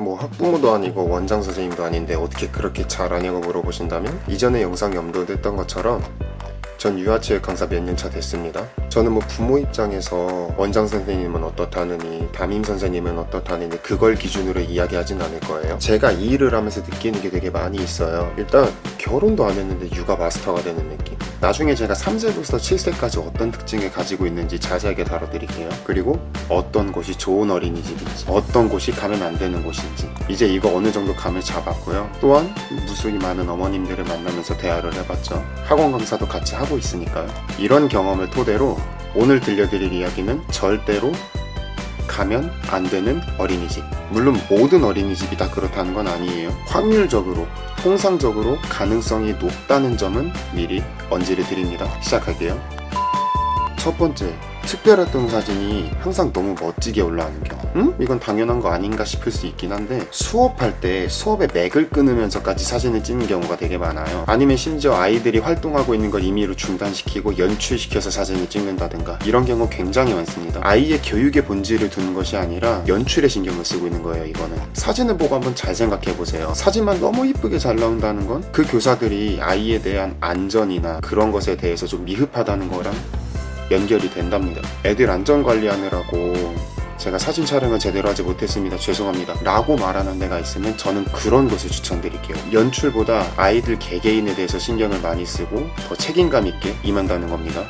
뭐 학부모도 아니고 원장 선생님도 아닌데 어떻게 그렇게 잘하냐고 물어보신다면 이전에 영상에 업로드했던 것처럼 전 유아체육 강사 몇 년 차 됐습니다. 저는 뭐 부모 입장에서 원장 선생님은 어떻다느니 담임 선생님은 어떻다느니 그걸 기준으로 이야기하진 않을 거예요. 제가 이 일을 하면서 느끼는 게 되게 많이 있어요. 일단 결혼도 안 했는데 육아 마스터가 되는 느낌. 나중에 제가 3세부터 7세까지 어떤 특징을 가지고 있는지 자세하게 다뤄드릴게요. 그리고 어떤 곳이 좋은 어린이집인지, 어떤 곳이 가면 안 되는 곳인지, 이제 이거 어느 정도 감을 잡았고요. 또한 무수히 많은 어머님들을 만나면서 대화를 해봤죠. 학원 강사도 같이 하고 있으니까요. 이런 경험을 토대로 오늘 들려드릴 이야기는 절대로 가면 안 되는 어린이집. 물론 모든 어린이집이 다 그렇다는 건 아니에요. 확률적으로, 통상적으로 가능성이 높다는 점은 미리 언지를 드립니다. 시작할게요. 첫 번째, 특별활동 사진이 항상 너무 멋지게 올라오는 경우. 음? 이건 당연한 거 아닌가 싶을 수 있긴 한데 수업할 때 수업의 맥을 끊으면서까지 사진을 찍는 경우가 되게 많아요. 아니면 심지어 아이들이 활동하고 있는 걸 임의로 중단시키고 연출시켜서 사진을 찍는다든가 이런 경우 굉장히 많습니다. 아이의 교육의 본질을 두는 것이 아니라 연출에 신경을 쓰고 있는 거예요. 이거는 사진을 보고 한번 잘 생각해 보세요. 사진만 너무 이쁘게 잘 나온다는 건 그 교사들이 아이에 대한 안전이나 그런 것에 대해서 좀 미흡하다는 거랑 연결이 된답니다. 애들 안전 관리하느라고 제가 사진 촬영을 제대로 하지 못했습니다. 죄송합니다. 라고 말하는 데가 있으면 저는 그런 것을 추천드릴게요. 연출보다 아이들 개개인에 대해서 신경을 많이 쓰고 더 책임감 있게 임한다는 겁니다.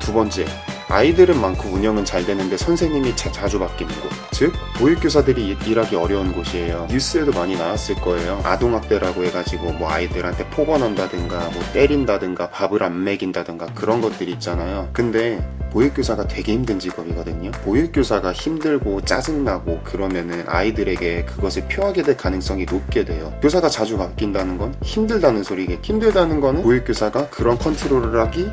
두 번째, 아이들은 많고 운영은 잘 되는데 선생님이 자, 자주 바뀌는 곳. 즉, 보육교사들이 일- 일하기 어려운 곳이에요. 뉴스에도 많이 나왔을 거예요. 아동학대라고 해가지고 뭐 아이들한테 폭언한다든가 뭐 때린다든가 밥을 안 먹인다든가 그런 것들이 있잖아요. 근데 보육교사가 되게 힘든 직업이거든요. 보육교사가 힘들고 짜증나고 그러면은 아이들에게 그것을 표하게 될 가능성이 높게 돼요. 교사가 자주 바뀐다는 건 힘들다는 소리겠. 힘들다는 거는 보육교사가 그런 컨트롤을 하기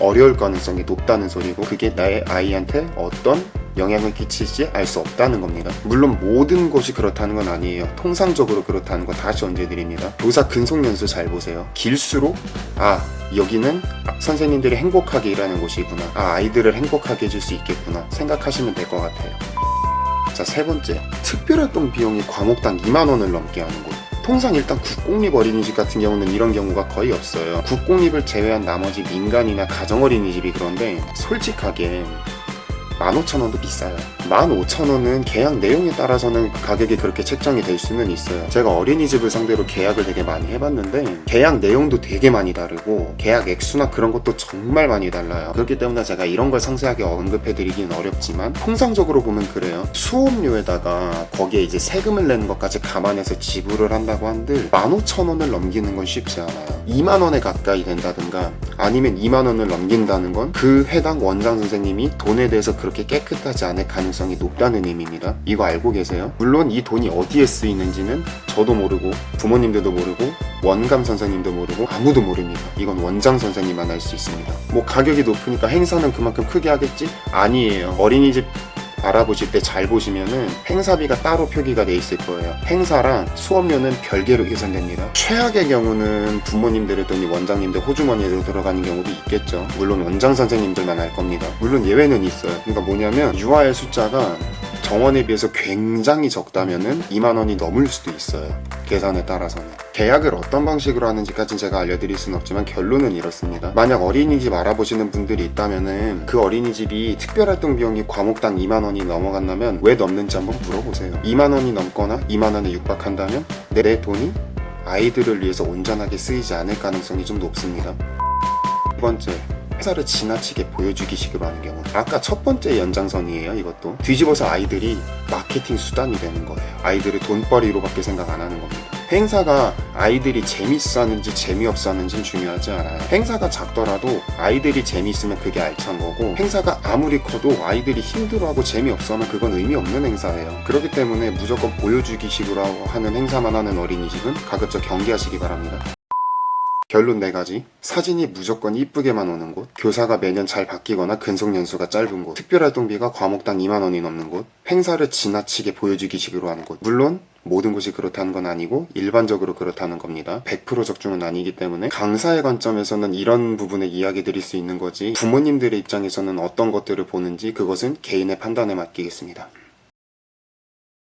어려울 가능성이 높다는 소리고 그게 나의 아이한테 어떤 영향을 끼칠지 알 수 없다는 겁니다. 물론 모든 곳이 그렇다는 건 아니에요. 통상적으로 그렇다는 거 다시 언제드립니다. 교사 근속연수 잘 보세요. 길수록 아 여기는 선생님들이 행복하게 일하는 곳이구나. 아 아이들을 행복하게 해줄 수 있겠구나 생각하시면 될 것 같아요. 자 세 번째 특별활동 비용이 과목당 2만 원을 넘게 하는 곳. 통상 일단 국공립 어린이집 같은 경우는 이런 경우가 거의 없어요. 국공립을 제외한 나머지 민간이나 가정 어린이집이 그런데 솔직하게 15,000원도 비싸요. 15,000원은 계약 내용에 따라서는 가격이 그렇게 책정이 될 수는 있어요. 제가 어린이집을 상대로 계약을 되게 많이 해봤는데 계약 내용도 되게 많이 다르고 계약 액수나 그런 것도 정말 많이 달라요. 그렇기 때문에 제가 이런 걸 상세하게 언급해드리기는 어렵지만 통상적으로 보면 그래요. 수업료에다가 거기에 이제 세금을 내는 것까지 감안해서 지불을 한다고 한들 15,000원을 넘기는 건 쉽지 않아요. 2만 원에 가까이 된다든가 아니면 2만 원을 넘긴다는 건 그 해당 원장 선생님이 돈에 대해서 그렇게 깨끗하지 않을 가능성이 높다는 의미입니다. 이거 알고 계세요? 물론 이 돈이 어디에 쓰이는지는 저도 모르고 부모님들도 모르고 원감 선생님도 모르고 아무도 모릅니다. 이건 원장 선생님만 알 수 있습니다. 뭐 가격이 높으니까 행사는 그만큼 크게 하겠지? 아니에요. 어린이집 알아보실 때 잘 보시면은 행사비가 따로 표기가 돼 있을 거예요. 행사랑 수업료는 별개로 계산됩니다. 최악의 경우는 부모님들의 돈이 원장님들 호주머니로 들어가는 경우도 있겠죠. 물론 원장 선생님들만 알 겁니다. 물론 예외는 있어요. 그러니까 뭐냐면 유아의 숫자가 정원에 비해서 굉장히 적다면은 2만 원이 넘을 수도 있어요. 계산에 따라서는. 계약을 어떤 방식으로 하는지까지는 제가 알려드릴 수는 없지만 결론은 이렇습니다. 만약 어린이집 알아보시는 분들이 있다면은 그 어린이집이 특별활동 비용이 과목당 2만 원이 넘어간다면 왜 넘는지 한번 물어보세요. 2만 원이 넘거나 2만 원에 육박한다면 내 돈이 아이들을 위해서 온전하게 쓰이지 않을 가능성이 좀 높습니다. 두 번째, 회사를 지나치게 보여주기 식으로 하는 경우. 아까 첫 번째 연장선이에요, 이것도. 뒤집어서 아이들이 마케팅 수단이 되는 거예요. 아이들을 돈벌이로밖에 생각 안 하는 겁니다. 행사가 아이들이 재밌어 하는지 재미없어 하는지는 중요하지 않아요. 행사가 작더라도 아이들이 재미있으면 그게 알찬 거고 행사가 아무리 커도 아이들이 힘들어하고 재미없어 하면 그건 의미 없는 행사예요. 그렇기 때문에 무조건 보여주기식으로 하는 행사만 하는 어린이집은 가급적 경계하시기 바랍니다. 결론 네 가지. 사진이 무조건 이쁘게만 오는 곳. 교사가 매년 잘 바뀌거나 근속 연수가 짧은 곳. 특별활동비가 과목당 2만 원이 넘는 곳. 행사를 지나치게 보여주기식으로 하는 곳. 물론 모든 곳이 그렇다는 건 아니고 일반적으로 그렇다는 겁니다. 100% 적중은 아니기 때문에 강사의 관점에서는 이런 부분에 이야기 드릴 수 있는 거지 부모님들의 입장에서는 어떤 것들을 보는지 그것은 개인의 판단에 맡기겠습니다.